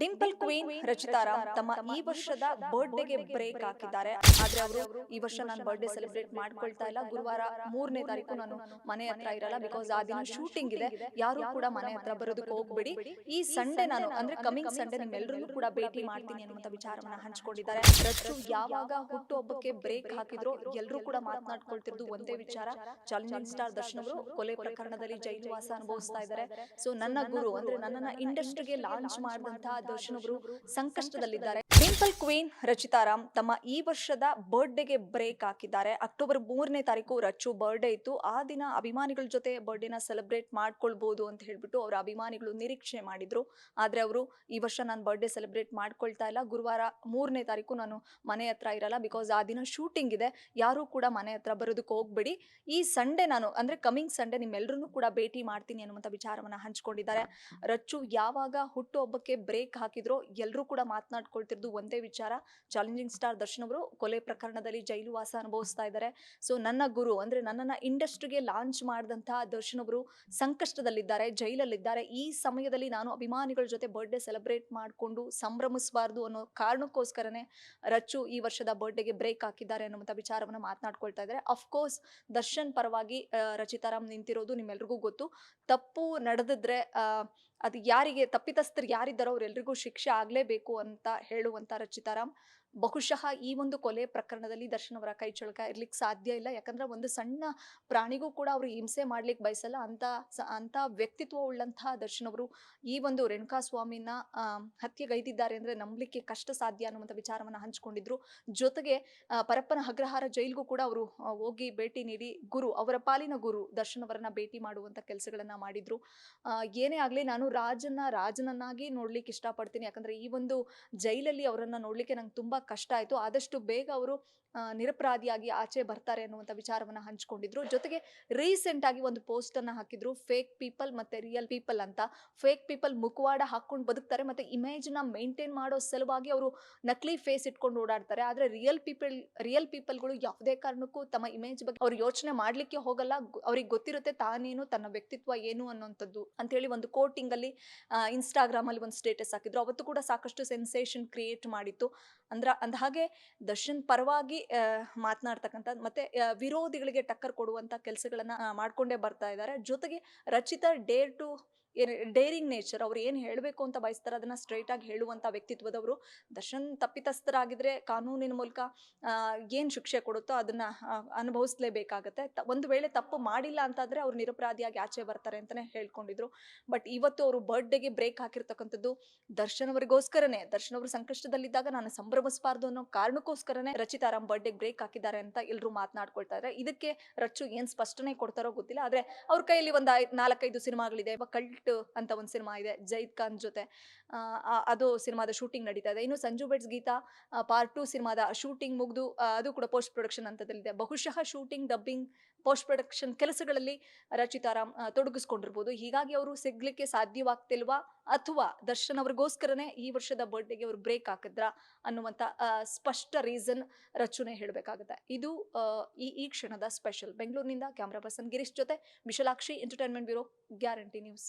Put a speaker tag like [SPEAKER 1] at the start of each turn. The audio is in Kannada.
[SPEAKER 1] ಡಿಂಪಲ್ ಕ್ವೀನ್ ರಚಿತಾರಾಮ್ ತಮ್ಮ ಈ ವರ್ಷದ ಬರ್ಡೇಗೆ ಬ್ರೇಕ್ ಹಾಕಿದ್ದಾರೆ. ಆದ್ರೆ ಅವರು ಈ ವರ್ಷ ನಾನು ಬರ್ಡೇ ಸೆಲೆಬ್ರೇಟ್ ಮಾಡ್ಕೊಳ್ತಾ ಇಲ್ಲ. ಗುರುವಾರ ಮೂರನೇ ತಾರೀಕು ನಾನು ಮನೆ ಹತ್ರ ಇರಲ್ಲ ಬಿಕಾಸ್ ಆ ದಿನ ಶೂಟಿಂಗ್ ಇದೆ. ಯಾರು ಕೂಡ ಮನೆ ಹತ್ರ ಬರೋದಕ್ಕೆ ಹೋಗ್ಬೇಡಿ. ಈ ಸಂಡೇ ನಾನು ಅಂದ್ರೆ ಕಮಿಂಗ್ ಸಂಡೇ ನಿಮ್ಮೆಲ್ಲರೂ ಕೂಡ ಭೇಟಿ ಮಾಡ್ತೀನಿ ಅನ್ನುವಂತ ವಿಚಾರವನ್ನ ಹಂಚಿಕೊಂಡಿದ್ದಾರೆ. ರಚ್ಚು ಯಾವಾಗ ಹುಟ್ಟುಹಬ್ಬಕ್ಕೆ ಬ್ರೇಕ್ ಹಾಕಿದ್ರು ಎಲ್ಲರೂ ಕೂಡ ಮಾತನಾಡ್ಕೊಳ್ತಿರೋದು ಒಂದೇ ವಿಚಾರ ಚಾಲೆಂಜಿಂಗ್ ಸ್ಟಾರ್ ದರ್ಶನ್ ಅವರು ಕೊಲೆ ಪ್ರಕರಣದಲ್ಲಿ ಜೈಲುವಾಸ ಅನುಭವಿಸ್ತಾ ಇದ್ದಾರೆ ಸೊ ನನ್ನ ಗುರು ಅಂದ್ರೆ ನನ್ನನ್ನ ಇಂಡಸ್ಟ್ರಿಗೆ ಲಾಂಚ್ ಮಾಡಿದಂತಹ ದರ್ಶನ್ ಅವರು ಸಂಕಷ್ಟದಲ್ಲಿದ್ದಾರೆ. ಡಿಂಪಲ್ ಕ್ವೀನ್ ರಚಿತಾರಾಮ್ ತಮ್ಮ ಈ ವರ್ಷದ ಬರ್ಡೇಗೆ ಬ್ರೇಕ್ ಹಾಕಿದ್ದಾರೆ. ಅಕ್ಟೋಬರ್ ಮೂರನೇ ತಾರೀಕು ರಚ್ಚು ಬರ್ಡೇ ಇತ್ತು. ಆ ದಿನ ಅಭಿಮಾನಿಗಳ ಜೊತೆ ಬರ್ಡೇನ ಸೆಲೆಬ್ರೇಟ್ ಮಾಡ್ಕೊಳ್ಬಹುದು ಅಂತ ಹೇಳ್ಬಿಟ್ಟು ಅವರ ಅಭಿಮಾನಿಗಳು ನಿರೀಕ್ಷೆ ಮಾಡಿದ್ರು. ಆದ್ರೆ ಅವರು ಈ ವರ್ಷ ನಾನು ಬರ್ಡೇ ಸೆಲೆಬ್ರೇಟ್ ಮಾಡ್ಕೊಳ್ತಾ ಇಲ್ಲ. ಗುರುವಾರ ಮೂರನೇ ತಾರೀಕು ನಾನು ಮನೆ ಹತ್ರ ಇರಲ್ಲ ಬಿಕಾಸ್ ಆ ದಿನ ಶೂಟಿಂಗ್ ಇದೆ. ಯಾರು ಕೂಡ ಮನೆ ಹತ್ರ ಬರೋದಕ್ಕೆ ಹೋಗ್ಬೇಡಿ. ಈ ಸಂಡೇ ನಾನು ಅಂದ್ರೆ ಕಮಿಂಗ್ ಸಂಡೇ ನಿಮ್ಮೆಲ್ಲರೂ ಕೂಡ ಭೇಟಿ ಮಾಡ್ತೀನಿ ಅನ್ನುವಂಥ ವಿಚಾರವನ್ನ ಹಂಚ್ಕೊಂಡಿದ್ದಾರೆ. ರಚ್ಚು ಯಾವಾಗ ಹುಟ್ಟುಹಬ್ಬಕ್ಕೆ ಬ್ರೇಕ್ ಹಾಕಿದ್ರೋ ಎಲ್ಲರೂ ಕೂಡ ಮಾತನಾಡ್ಕೊಳ್ತಿರೋದು ಒಂದೇ ವಿಚಾರ. ಚಾಲೆಂಜಿಂಗ್ ಸ್ಟಾರ್ ದರ್ಶನ್ ಅವರು ಕೊಲೆ ಪ್ರಕರಣದಲ್ಲಿ ಜೈಲು ವಾಸ ಅನುಭವಿಸ್ತಾ ಇದ್ದಾರೆ. ಸೊ ನನ್ನ ಗುರು ಅಂದ್ರೆ ನನ್ನನ್ನ ಇಂಡಸ್ಟ್ರಿಗೆ ಲಾಂಚ್ ಮಾಡಿದಂತಹ ದರ್ಶನ್ ಅವರು ಸಂಕಷ್ಟದಲ್ಲಿದ್ದಾರೆ, ಜೈಲಲ್ಲಿದ್ದಾರೆ. ಈ ಸಮಯದಲ್ಲಿ ನಾನು ಅಭಿಮಾನಿಗಳ ಜೊತೆ ಬರ್ಡೇ ಸೆಲೆಬ್ರೇಟ್ ಮಾಡಿಕೊಂಡು ಸಂಭ್ರಮಿಸಬಾರ್ದು ಅನ್ನೋ ಕಾರಣಕ್ಕೋಸ್ಕರನೇ ರಚ್ಚು ಈ ವರ್ಷದ ಬರ್ಡೇಗೆ ಬ್ರೇಕ್ ಹಾಕಿದ್ದಾರೆ ಅನ್ನುವಂಥ ವಿಚಾರವನ್ನು ಮಾತನಾಡ್ಕೊಳ್ತಾ ಇದ್ದಾರೆ. ಅಫ್ಕೋರ್ಸ್ ದರ್ಶನ್ ಪರವಾಗಿ ರಚಿತಾರಾಮ್ ನಿಂತಿರೋದು ನಿಮ್ಮೆಲ್ರಿಗೂ ಗೊತ್ತು. ತಪ್ಪು ನಡೆದಿದ್ರೆ ಅದು ಯಾರಿಗೆ ತಪ್ಪಿತಸ್ಥರು ಯಾರಿದ್ದಾರೋ ಅವರೆಲ್ಲರಿಗೂ ಶಿಕ್ಷೆ ಆಗಲೇಬೇಕು ಅಂತ ಹೇಳುವಂಥ ರಚಿತಾರಾಮ್. ಬಹುಶಃ ಈ ಒಂದು ಕೊಲೆ ಪ್ರಕರಣದಲ್ಲಿ ದರ್ಶನ್ ಅವರ ಕೈ ಚಳಕ ಇರ್ಲಿಕ್ಕೆ ಸಾಧ್ಯ ಇಲ್ಲ. ಯಾಕಂದ್ರೆ ಒಂದು ಸಣ್ಣ ಪ್ರಾಣಿಗೂ ಕೂಡ ಅವರು ಹಿಂಸೆ ಮಾಡ್ಲಿಕ್ಕೆ ಬಯಸಲ್ಲ. ಅಂತ ಅಂತ ವ್ಯಕ್ತಿತ್ವ ಉಳ್ಳಂತಹ ದರ್ಶನ್ ಅವರು ಈ ಒಂದು ರೇಣುಕಾ ಸ್ವಾಮಿನ ಹತ್ಯೆಗೈದಿದ್ದಾರೆ ಅಂದ್ರೆ ನಂಬಲಿಕ್ಕೆ ಕಷ್ಟ ಸಾಧ್ಯ ಅನ್ನುವಂಥ ವಿಚಾರವನ್ನ ಹಂಚಿಕೊಂಡಿದ್ರು. ಜೊತೆಗೆ ಪರಪ್ಪನ ಅಗ್ರಹಾರ ಜೈಲ್ಗೂ ಕೂಡ ಅವರು ಹೋಗಿ ಭೇಟಿ ನೀಡಿ ಗುರು, ಅವರ ಪಾಲಿನ ಗುರು ದರ್ಶನ್ ಅವರನ್ನ ಭೇಟಿ ಮಾಡುವಂತ ಕೆಲಸಗಳನ್ನ ಮಾಡಿದ್ರು. ಏನೇ ಆಗಲಿ ನಾನು ರಾಜನ್ನ ರಾಜನನ್ನಾಗಿ ನೋಡ್ಲಿಕ್ಕೆ ಇಷ್ಟಪಡ್ತೀನಿ. ಯಾಕಂದ್ರೆ ಈ ಒಂದು ಜೈಲಲ್ಲಿ ಅವರನ್ನ ನೋಡ್ಲಿಕ್ಕೆ ನಂಗೆ ತುಂಬಾ ಕಷ್ಟ ಆಯ್ತು. ಆದಷ್ಟು ಬೇಗ ಅವರು ನಿರಪರಾಧಿಯಾಗಿ ಆಚೆ ಬರ್ತಾರೆ ಅನ್ನುವಂಥ ವಿಚಾರವನ್ನ ಹಂಚ್ಕೊಂಡಿದ್ರು. ಜೊತೆಗೆ ರೀಸೆಂಟ್ ಆಗಿ ಒಂದು ಪೋಸ್ಟ್ ಅನ್ನ ಹಾಕಿದ್ರು ಫೇಕ್ ಪೀಪಲ್ ಮತ್ತೆ ರಿಯಲ್ ಪೀಪಲ್ ಅಂತ. ಫೇಕ್ ಪೀಪಲ್ ಮುಖವಾಡ ಹಾಕೊಂಡು ಬದುಕ್ತಾರೆ ಮತ್ತೆ ಇಮೇಜ್ನ ಮೇಂಟೈನ್ ಮಾಡೋ ಸಲುವಾಗಿ ಅವರು ನಕಲಿ ಫೇಸ್ ಇಟ್ಕೊಂಡು ಓಡಾಡ್ತಾರೆ. ಆದ್ರೆ ರಿಯಲ್ ಪೀಪಲ್ ರಿಯಲ್ ಪೀಪಲ್ಗಳು ಯಾವುದೇ ಕಾರಣಕ್ಕೂ ತಮ್ಮ ಇಮೇಜ್ ಬಗ್ಗೆ ಅವ್ರು ಯೋಚನೆ ಮಾಡ್ಲಿಕ್ಕೆ ಹೋಗಲ್ಲ. ಅವ್ರಿಗೆ ಗೊತ್ತಿರುತ್ತೆ ತಾನೇನು, ತನ್ನ ವ್ಯಕ್ತಿತ್ವ ಏನು ಅನ್ನೋಂಥದ್ದು ಅಂತ ಹೇಳಿ ಒಂದು ಕೋಟಿಂಗ್ ಅಲ್ಲಿ ಇನ್ಸ್ಟಾಗ್ರಾಮ್ ಅಲ್ಲಿ ಒಂದು ಸ್ಟೇಟಸ್ ಹಾಕಿದ್ರು. ಅವತ್ತು ಕೂಡ ಸಾಕಷ್ಟು ಸೆನ್ಸೇಷನ್ ಕ್ರಿಯೇಟ್ ಮಾಡಿತ್ತು. ಅಂದ್ರ, ಅಂದ ಹಾಗೆ ದರ್ಶನ್ ಪರವಾಗಿ ಮಾತನಾಡ್ತಕ್ಕಂಥ ಮತ್ತೆ ವಿರೋಧಿಗಳಿಗೆ ಟಕ್ಕರ್ ಕೊಡುವಂತ ಕೆಲಸಗಳನ್ನ ಮಾಡ್ಕೊಂಡೇ ಬರ್ತಾ ಇದ್ದಾರೆ. ಜೊತೆಗೆ Rachita dare to daring nature ಅವ್ರು ಏನು ಹೇಳಬೇಕು ಅಂತ ಬಯಸ್ತಾರೆ ಅದನ್ನ ಸ್ಟ್ರೈಟ್ ಆಗಿ ಹೇಳುವಂತ ವ್ಯಕ್ತಿತ್ವದವರು. ದರ್ಶನ್ ತಪ್ಪಿತಸ್ಥರಾಗಿದ್ರೆ ಕಾನೂನಿನ ಮೂಲಕ ಏನು ಶಿಕ್ಷೆ ಕೊಡುತ್ತೋ ಅದನ್ನ ತ- ಒಂದು ವೇಳೆ ತಪ್ಪು ಮಾಡಿಲ್ಲ ಅಂತಾದ್ರೆ ಅವ್ರು ನಿರಪರಾಧಿಯಾಗಿ ಆಚೆ ಬರ್ತಾರೆ ಅಂತಲೇ ಹೇಳ್ಕೊಂಡಿದ್ರು. ಬಟ್ ಇವತ್ತು ಅವರು ಬರ್ಡೇಗೆ ಬ್ರೇಕ್ ಹಾಕಿರ್ತಕ್ಕಂಥದ್ದು ದರ್ಶನ್ ಅವರಿಗೋಸ್ಕರನೇ. ದರ್ಶನ್ ಅವರು ಸಂಕಷ್ಟದಲ್ಲಿದ್ದಾಗ ನಾನು ಸಂಭ್ರಮಿಸಬಾರ್ದು ಅನ್ನೋ ಕಾರಣಕ್ಕೋಸ್ಕರನೇ ರಚಿತಾರಾಮ್ ಬರ್ಡೇಗೆ ಬ್ರೇಕ್ ಹಾಕಿದ್ದಾರೆ ಅಂತ ಎಲ್ಲರೂ ಮಾತನಾಡ್ಕೊಳ್ತಾ ಇದಕ್ಕೆ ರಚ್ಚು ಏನು ಸ್ಪಷ್ಟನೆ ಕೊಡ್ತಾರೋ ಗೊತ್ತಿಲ್ಲ. ಆದ್ರೆ ಅವ್ರ ಕೈಯಲ್ಲಿ ಒಂದು ನಾಲ್ಕೈದು ಸಿನಿಮಾಗಳಿದೆ. ಕಲ್ಟ್ ಅಂತ ಒಂದು ಸಿನಿಮಾ ಇದೆ, ಜೈದ್ ಖಾನ್ ಜೊತೆ. ಅದು ಸಿನಿಮಾದ ಶೂಟಿಂಗ್ ನಡೀತಾ ಇದೆ. ಇನ್ನು Sanju weds Geetha part two ಸಿನಿಮಾದ ಶೂಟಿಂಗ್ ಮುಗಿದು ಅದು ಕೂಡ ಪೋಸ್ಟ್ ಪ್ರೊಡಕ್ಷನ್ ಹಂತದಲ್ಲಿದೆ. ಬಹುಶಃ ಶೂಟಿಂಗ್ ಡಬ್ಬಿಂಗ್ ಪೋಸ್ಟ್ ಪ್ರೊಡಕ್ಷನ್ ಕೆಲಸಗಳಲ್ಲಿ ರಚಿತಾರಾಮ್ ತೊಡಗಿಸ್ಕೊಂಡಿರ್ಬೋದು. ಹೀಗಾಗಿ ಅವರು ಸಿಗ್ಲಿಕ್ಕೆ ಸಾಧ್ಯವಾಗ್ತಿಲ್ವಾ? ಅಥವಾ ದರ್ಶನ್ ಅವ್ರಿಗೋಸ್ಕರನೇ ಈ ವರ್ಷದ ಬರ್ಡೇಗೆ ಅವರು ಬ್ರೇಕ್ ಹಾಕಿದ್ರ? ಅನ್ನುವಂಥ ಸ್ಪಷ್ಟ ರೀಸನ್ ರಚನೆ ಹೇಳಬೇಕಾಗುತ್ತೆ. ಇದು ಈ ಈ ಕ್ಷಣದ ಸ್ಪೆಷಲ್ ಬೆಂಗಳೂರಿನಿಂದ ಕ್ಯಾಮ್ರಾ ಪರ್ಸನ್ ಗಿರೀಶ್ ಜೊತೆ, Vishalakshi entertainment bureau guarantee news